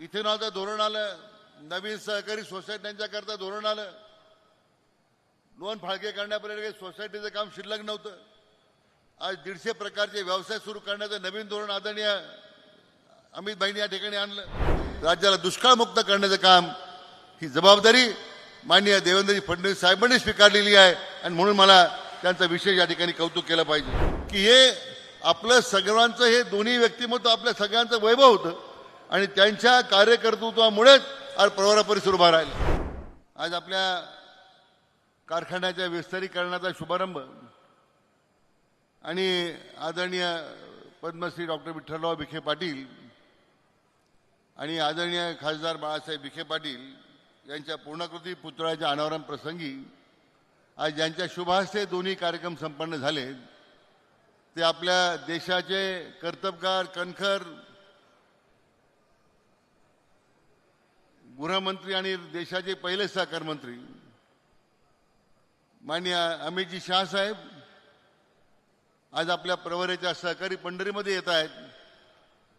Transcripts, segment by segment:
इथेनॉलचं धोरण आलं नवीन सहकारी सोसायट्यांच्या करता धोरण आलं. लोन फाळके करण्यापर्यंत काही सोसायटीचं काम शिल्लक नव्हतं. आज दीडशे प्रकारचे व्यवसाय सुरू करण्याचं नवीन धोरण आदरणीय अमित भाईंनी या ठिकाणी आणलं. राज्याला दुष्काळमुक्त करण्याचं काम ही जबाबदारी माननीय देवेंद्रजी फडणवीस साहेबांनी स्वीकारलेली आहे आणि म्हणून मला त्यांचं विशेष या ठिकाणी कौतुक केलं पाहिजे. की हे आपलं सगळ्यांचं हे दोन्ही व्यक्तिमत्व आपल्या सगळ्यांचं वैभव होतं. आणि त्यांच्या कार्यकर्तृत्वामुळेच आज प्रवरा परिसर उभा राहिला. आज आपल्या कारखान्याच्या विस्तारीकरणाचा शुभारंभ आणि आदरणीय पद्मश्री डॉक्टर विठ्ठलराव विखे पाटील आणि आदरणीय खासदार बाळासाहेब विखे पाटील यांच्या पूर्णाकृती पुतळ्याच्या अनावरण प्रसंगी आज ज्यांच्या शुभहस्ते दोन्ही कार्यक्रम संपन्न झाले ते आपल्या देशाचे कर्तबगार कणखर गृहमंत्री आणि देशाचे पहिले सहकार मंत्री. माननीय अमितजी शहा साहेब आज आपल्या प्रवरेच्या सहकारी पंढरीमध्ये येत आहेत.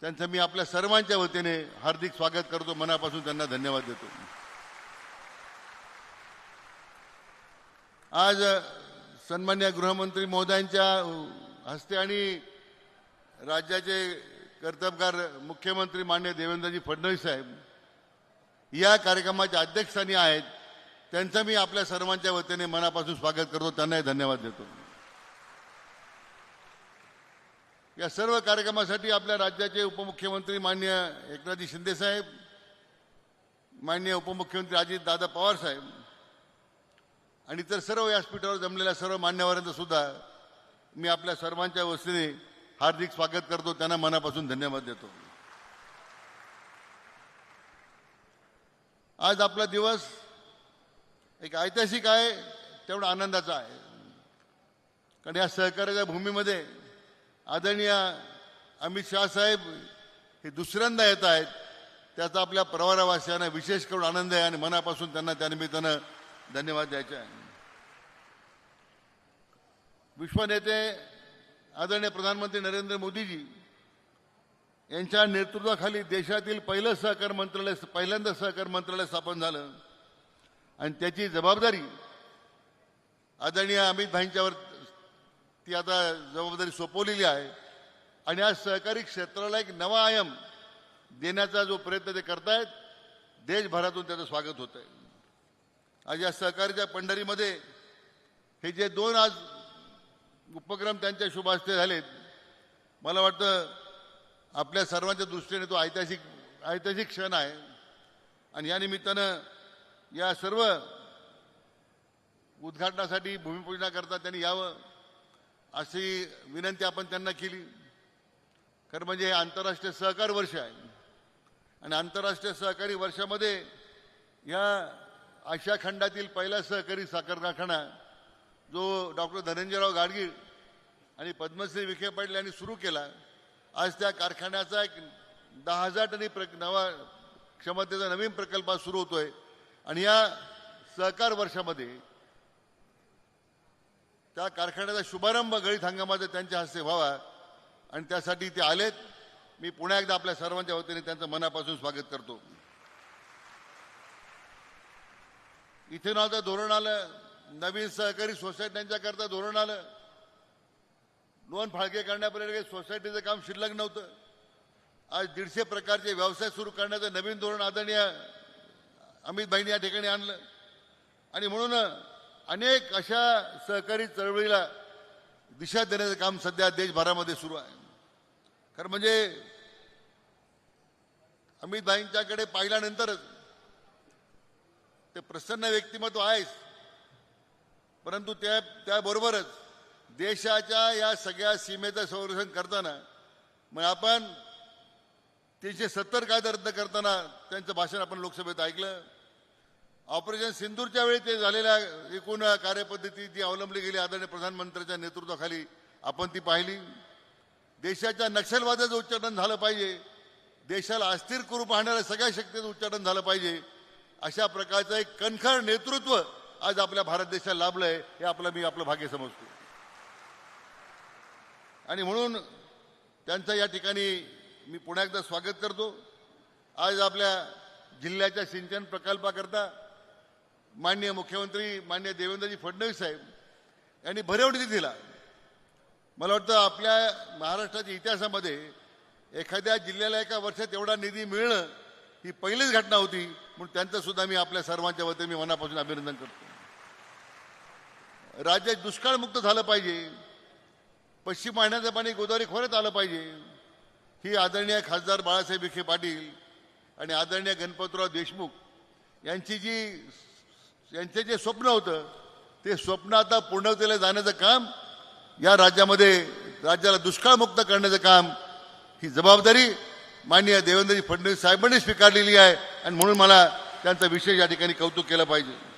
त्यांचं मी आपल्या सर्वांच्या वतीने हार्दिक स्वागत करतो. मनापासून त्यांना धन्यवाद देतो. आज सन्मान्य गृहमंत्री महोदयांच्या हस्ते आणि राज्याचे कर्तबगार मुख्यमंत्री मान्य देवेंद्रजी फडणवीस साहेब या कार्यक्रमाच्या अध्यक्षस्थानी आहेत त्यांचं मी आपल्या सर्वांच्या वतीने मनापासून स्वागत करतो त्यांनाही धन्यवाद देतो. या सर्व कार्यक्रमासाठी आपल्या राज्याचे उपमुख्यमंत्री मान्य एकनाथजी शिंदेसाहेब मान्य उपमुख्यमंत्री अजित दादा पवार साहेब आणि इतर सर्व व्यासपीठावर जमलेल्या सर्व मान्यवरांचं सुद्धा मी आपल्या सर्वांच्या वतीने हार्दिक स्वागत करतो त्यांना मनापासून धन्यवाद देतो. आज आपला दिवस एक ऐतिहासिक आहे तेवढा आनंदाचा आहे. कारण या सहकार्याच्या भूमीमध्ये आदरणीय अमित शाह साहेब हे दुसऱ्यांदा येत आहेत. त्याचा आपल्या प्रवारावासियांना विशेष करून आनंद आहे आणि मनापासून त्यांना त्यानिमित्तानं धन्यवाद द्यायचे आहे. विश्वनेते आदरणीय प्रधानमंत्री नरेंद्र मोदीजी यांच्या नेतृत्वाखाली देशातील पहिलं सहकार मंत्रालय पहिल्यांदा सहकार मंत्रालय स्थापन झालं. आणि त्याची जबाबदारी आदरणीय अमित भाईंच्यावर ती आता जबाबदारी सोपवलेली आहे. आणि आज सहकारी क्षेत्राला एक नवा आयाम देण्याचा जो प्रयत्न ते करतायत देशभरातून त्याचं स्वागत होत आहे आज या सहकारीच्या पंढरीमध्ये हे जे दोन आज उपक्रम त्यांच्या शुभास्ते झालेत मला वाटतं आपल्या सर्वांच्या दृष्टीने तो ऐतिहासिक ऐतिहासिक क्षण आहे. आणि या निमित्तानं या सर्व उद्घाटनासाठी भूमिपूजनाकरता त्यांनी यावं अशी विनंती आपण त्यांना केली. खरं म्हणजे हे आंतरराष्ट्रीय सहकार वर्ष आहे. आणि आंतरराष्ट्रीय सहकारी वर्षामध्ये या आशिया खंडातील पहिला सहकारी साखर कारखाना जो डॉक्टर धनंजयराव गाडगीळ आणि पद्मश्री विखे पाटील यांनी सुरू केला. आज त्या कारखान्याचा एक दहा हजार टनी प्र नवा क्षमतेचा नवीन प्रकल्प सुरू होतोय. आणि या सहकार वर्षामध्ये त्या कारखान्याचा शुभारंभ गळीत हंगामाचा त्यांच्या हस्ते व्हावा. आणि त्यासाठी ते आलेत. मी पुन्हा एकदा आपल्या सर्वांच्या वतीने त्यांचं मनापासून स्वागत करतो. इथेनॉलचं धोरण आलं. नवीन सहकारी सोसायट्यांच्याकरता धोरण आलं. लोन फाळके करण्यापर्यंत काही सोसायटीचं काम शिल्लक नव्हतं. आज दीडशे प्रकारचे व्यवसाय सुरू करण्याचं नवीन धोरण आदरणीय अमित भाईंनी या ठिकाणी आणलं. आणि म्हणून अनेक अशा सहकारी चळवळीला दिशा देण्याचं काम सध्या देशभरामध्ये सुरू आहे. कारण म्हणजे अमित भाईंच्याकडे पाहिल्यानंतरच ते प्रसन्न व्यक्तिमत्व आहेच. परंतु त्या त्याबरोबरच देशाच्या या सगळ्या सीमेचं संरक्षण करताना मग आपण तीनशे सत्तर कायदा रद्द करताना त्यांचं भाषण आपण लोकसभेत ऐकलं. ऑपरेशन सिंदूरच्या वेळी ते झालेल्या एकूण कार्यपद्धती जी अवलंबली गेली. आदरणीय प्रधानमंत्र्यांच्या नेतृत्वाखाली आपण ती पाहिली. देशाच्या नक्षलवादाचं उच्चाटन झालं पाहिजे. देशाला अस्थिर करू पाहणाऱ्या सगळ्या शक्तीचं उच्चाटन झालं पाहिजे. अशा प्रकारचं एक कणखर नेतृत्व आज आपल्या भारत देशाला लाभलं आहे हे आपलं मी आपलं भाग्य समजतो. आणि म्हणून त्यांचं या ठिकाणी मी पुन्हा एकदा स्वागत करतो. आज आपल्या जिल्ह्याच्या सिंचन प्रकल्पाकरता माननीय मुख्यमंत्री माननीय देवेंद्रजी फडणवीस साहेब यांनी भरेव निधी दिला मला वाटतं आपल्या महाराष्ट्राच्या इतिहासामध्ये एखाद्या जिल्ह्याला एका वर्षात एवढा निधी मिळणं ही पहिलीच घटना होती म्हणून त्यांचं सुद्धा मी आपल्या सर्वांच्या वतीने मी मनापासून अभिनंदन करतो. राज्यात दुष्काळमुक्त झालं पाहिजे. पश्चिम वाहिन्याचं पाणी गोदावरी खोऱ्यात आलं पाहिजे. ही आदरणीय खासदार बाळासाहेब विखे पाटील आणि आदरणीय गणपतराव देशमुख यांची जी यांचे जे स्वप्न होतं ते स्वप्न आता पूर्णतेला जाण्याचं काम या राज्यामध्ये राज्याला दुष्काळमुक्त करण्याचं काम ही जबाबदारी माननीय देवेंद्रजी फडणवीस साहेबांनी स्वीकारलेली आहे आणि म्हणून मला त्यांचं विशेष या ठिकाणी कौतुक केलं पाहिजे.